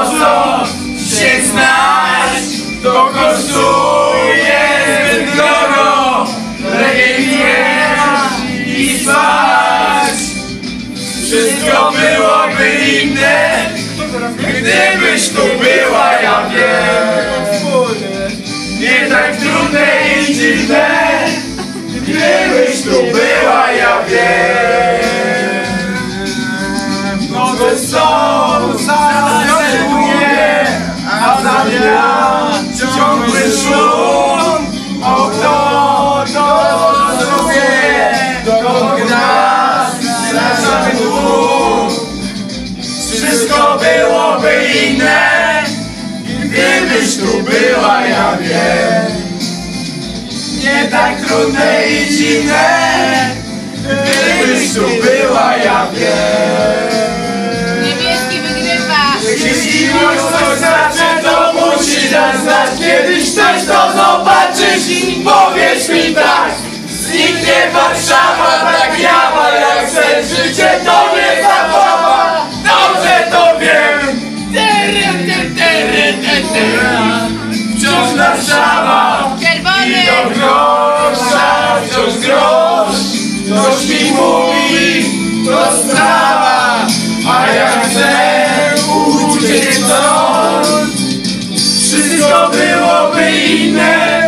Sposób się znać To kosztuje zbyt drogo. Lepiej i spać. Wszystko byłoby inne Gdybyś tu była, ja wiem. Nie tak trudne i dziwne Gdybyś tu była, ja wiem. Nowe są byłoby inne Gdybyś tu była, ja wiem. Nie tak trudne i dziwne Gdybyś tu była, ja wiem. Niebieski wygrywa. jeśli miłość coś znaczy, to musi dać znać Kiedyś chcesz to zobaczyć i powiedz mi tak. Zniknie Warszawa, tak jawa jak chcesz Życie to stąd. Wszystko byłoby inne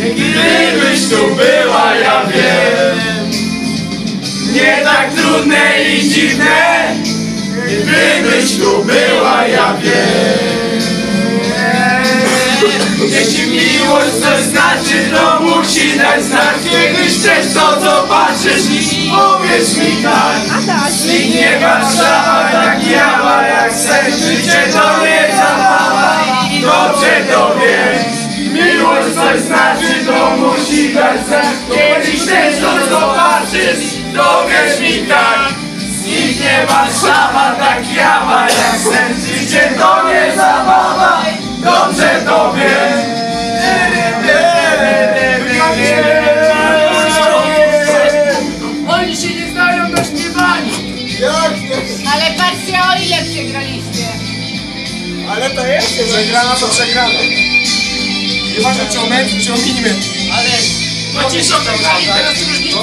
Gdybyś tu była, ja wiem. Nie tak trudne i dziwne Gdybyś tu była, ja wiem. Jeśli miłość coś znaczy, to musi dać znak Kiedyś chcesz to zobaczysz i powiesz mi tak to musi dać znak Kiedyś chcesz to zobaczysz, to wiesz mi tak Zniknie Warszawa, tak jawa jak Życie to nie zabawa, dobrze to wiesz Oni się nie znają do śpiewania. Ale patrzcie o ile przegraliście. Ale to jest przegrana to przegrana. Nieważne czy o metr, czy o. Ale macie teraz różnica.